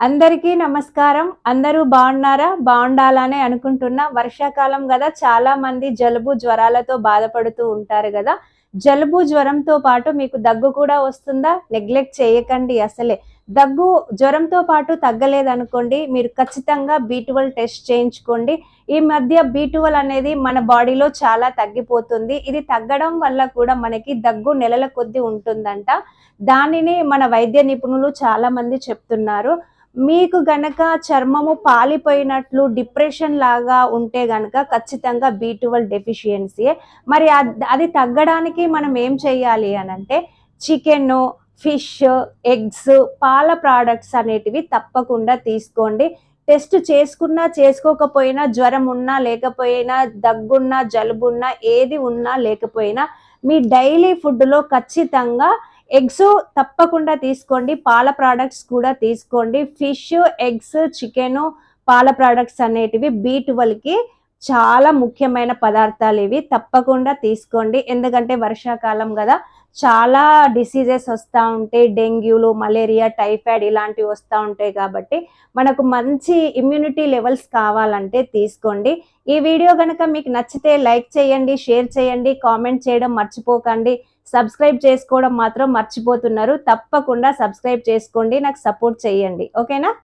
అందరికీ నమస్కారం. అందరూ బాగున్నారా? బాగుండాలనే అనుకుంటున్నా వర్షాకాలం కదా. చాలా మంది జలుబు జ్వరాలతో బాధపడుతూ ఉంటారు కదా. జలుబు జ్వరంతో పాటు మీకు దగ్గు కూడా వస్తుందా? నెగ్లెక్ట్ చేయకండి అసలే. దగ్గు జ్వరంతో పాటు తగ్గలేదనుకోండి మీరు ఖచ్చితంగా బీటువల్ టెస్ట్ చేయించుకోండి. ఈ మధ్య బీటువల్ అనేది మన బాడీలో చాలా తగ్గిపోతుంది. ఇది తగ్గడం వల్ల కూడా మనకి దగ్గు నెలల కొద్ది ఉంటుందంట. దానిని మన వైద్య నిపుణులు చాలా మంది చెప్తున్నారు. మీకు గనక చర్మము పాలిపోయినట్లు డిప్రెషన్ లాగా ఉంటే గనక ఖచ్చితంగా బీ ట్వెల్వ్ డెఫిషియన్సీయే మరి అది తగ్గడానికి మనం ఏం చేయాలి అని అంటే చికెన్ ఫిష్ ఎగ్స్ పాల ప్రోడక్ట్స్ అనేటివి తప్పకుండా తీసుకోండి. టెస్ట్ చేసుకున్నా చేసుకోకపోయినా జ్వరం ఉన్నా లేకపోయినా దగ్గున్నా జలుబున్నా ఏది ఉన్నా లేకపోయినా మీ డైలీ ఫుడ్లో ఖచ్చితంగా ఎగ్స్ తప్పకుండా తీసుకోండి. పాల ప్రోడక్ట్స్ కూడా తీసుకోండి. ఫిష్ ఎగ్స్ చికెను పాల ప్రోడక్ట్స్ అనేటివి బీ ట్వెల్వ్కి చాలా ముఖ్యమైన పదార్థాలు ఇవి. తప్పకుండా తీసుకోండి. ఎందుకంటే వర్షాకాలం కదా. చాలా డిసీజెస్ వస్తూ ఉంటాయి. డెంగ్యూలు మలేరియా టైఫాయిడ్ ఇలాంటివి వస్తూ ఉంటాయి కాబట్టి మనకు మంచి ఇమ్యూనిటీ లెవెల్స్ కావాలంటే తీసుకోండి. ఈ వీడియో కనుక మీకు నచ్చితే లైక్ చేయండి షేర్ చేయండి కామెంట్ చేయడం మర్చిపోకండి. సబ్స్క్రైబ్ చేసుకోవడం మాత్రం మర్చిపోతున్నారు. తప్పకుండా సబ్స్క్రైబ్ చేసుకోండి. నాకు సపోర్ట్ చేయండి. ఓకేనా?